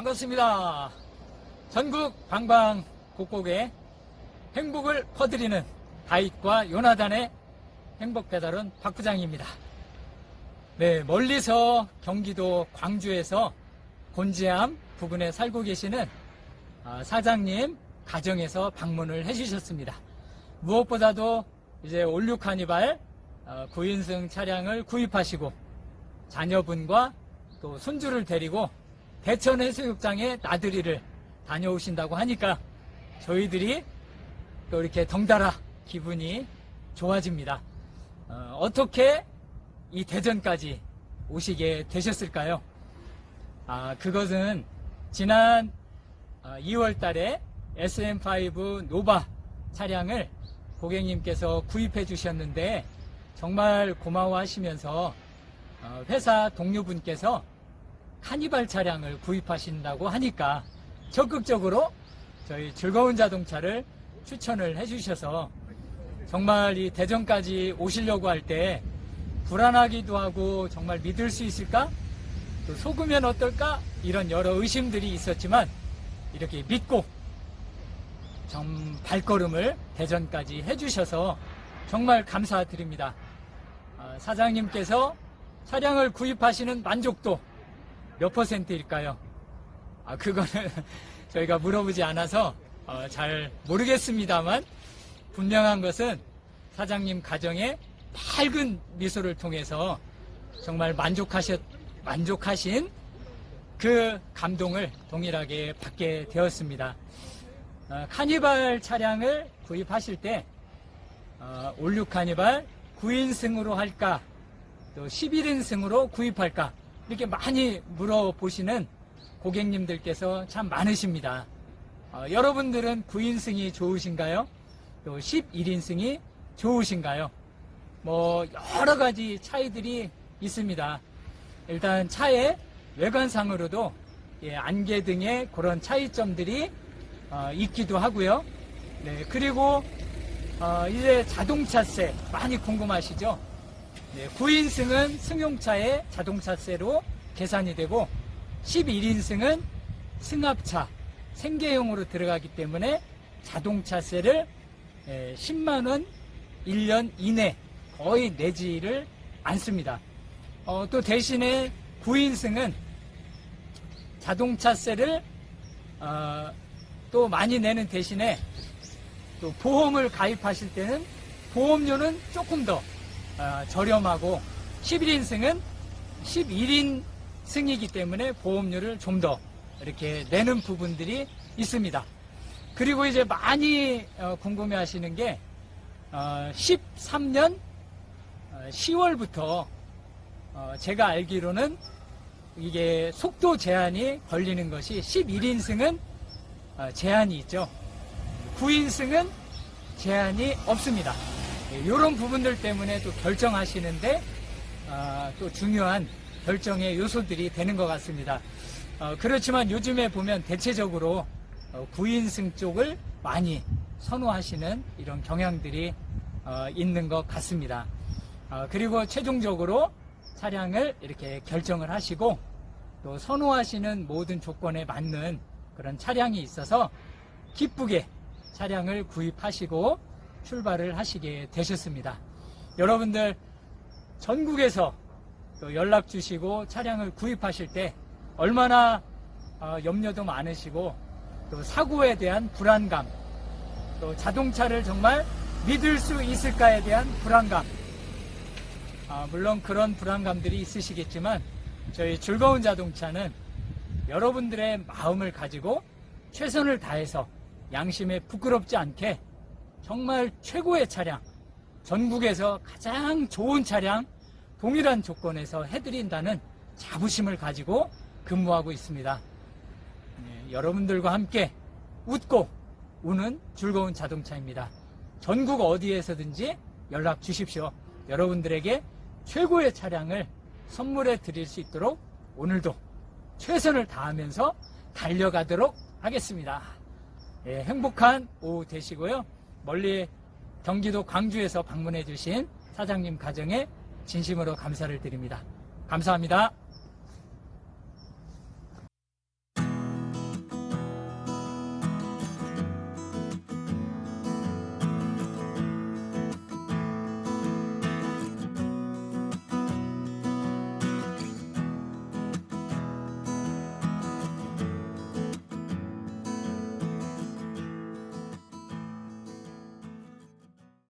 반갑습니다. 전국 방방 곳곳에 행복을 퍼드리는 다윗과 요나단의 행복 배달은 박 부장입니다. 네, 멀리서 경기도 광주에서 곤지암 부근에 살고 계시는 아, 사장님 가정에서 방문을 해주셨습니다. 무엇보다도 이제 올류 카니발 어, 9인승 차량을 구입하시고 자녀분과 또 손주를 데리고 대천 해수욕장에 나들이를 다녀오신다고 하니까 저희들이 또 이렇게 덩달아 기분이 좋아집니다. 어, 떻게 이 대전까지 오시게 되셨을까요? 아, 그것은 지난 2월 달에 SM5 노바 차량을 고객님께서 구입해 주셨는데 정말 고마워하시면서 어, 회사 동료분께서 카니발 차량을 구입하신다고 하니까 적극적으로 저희 즐거운 자동차를 추천을 해주셔서 정말 이 대전까지 오시려고 할 때 불안하기도 하고 정말 믿을 수 있을까? 또 속으면 어떨까? 이런 여러 의심들이 있었지만 이렇게 믿고 좀 발걸음을 대전까지 해주셔서 정말 감사드립니다. 아, 사장님께서 차량을 구입하시는 만족도 몇 퍼센트일까요? 아, 그거는 저희가 물어보지 않아서 어, 잘 모르겠습니다만 분명한 것은 사장님 가정의 밝은 미소를 통해서 정말 만족하셨, 만족하신 그 감동을 동일하게 받게 되었습니다. 어, 카니발 차량을 구입하실 때 어, 올류 카니발 9인승으로 할까 또 11인승으로 구입할까 이렇게 많이 물어보시는 고객님들께서 참 많으십니다. 어, 여러분들은 9인승이 좋으신가요? 또 11인승이 좋으신가요? 뭐 여러 가지 차이들이 있습니다. 일단 차의 외관상으로도 예, 안개 등의 그런 차이점들이 어, 있기도 하고요. 네, 그리고 어, 이제 자동차세 많이 궁금하시죠? 네, 9인승은 승용차의 자동차세로 계산이 되고 11인승은 승합차 생계용으로 들어가기 때문에 자동차세를 10만 원 1년 이내 거의 내지를 않습니다. 어, 또 대신에 9인승은 자동차세를 어, 또 많이 내는 대신에 또 보험을 가입하실 때는 보험료는 조금 더 어, 저렴하고 11인승은 11인승이기 때문에 보험료를 좀 더 이렇게 내는 부분들이 있습니다. 그리고 이제 많이 어, 궁금해 하시는 게 어, 13년 10월부터 어, 제가 알기로는 이게 속도 제한이 걸리는 것이 11인승은 어, 제한이 있죠. 9인승은 제한이 없습니다. 이런 부분들 때문에 또 결정하시는데 어, 또 중요한 결정의 요소들이 되는 것 같습니다. 어, 그렇지만 요즘에 보면 대체적으로 어, 9인승 쪽을 많이 선호하시는 이런 경향들이 어, 있는 것 같습니다. 어, 그리고 최종적으로 차량을 이렇게 결정을 하시고 또 선호하시는 모든 조건에 맞는 그런 차량이 있어서 기쁘게 차량을 구입하시고 출발을 하시게 되셨습니다. 여러분들 전국에서 또 연락 주시고 차량을 구입하실 때 얼마나 어, 염려도 많으시고 또 사고에 대한 불안감 또 자동차를 정말 믿을 수 있을까에 대한 불안감 아, 물론 그런 불안감들이 있으시겠지만 저희 즐거운 자동차는 여러분들의 마음을 가지고 최선을 다해서 양심에 부끄럽지 않게 정말 최고의 차량, 전국에서 가장 좋은 차량, 동일한 조건에서 해드린다는 자부심을 가지고 근무하고 있습니다. 네, 여러분들과 함께 웃고 우는 즐거운 자동차입니다. 전국 어디에서든지 연락 주십시오. 여러분들에게 최고의 차량을 선물해 드릴 수 있도록 오늘도 최선을 다하면서 달려가도록 하겠습니다. 예, 행복한 오후 되시고요. 멀리 경기도 광주에서 방문해 주신 사장님 가정에 진심으로 감사를 드립니다. 감사합니다.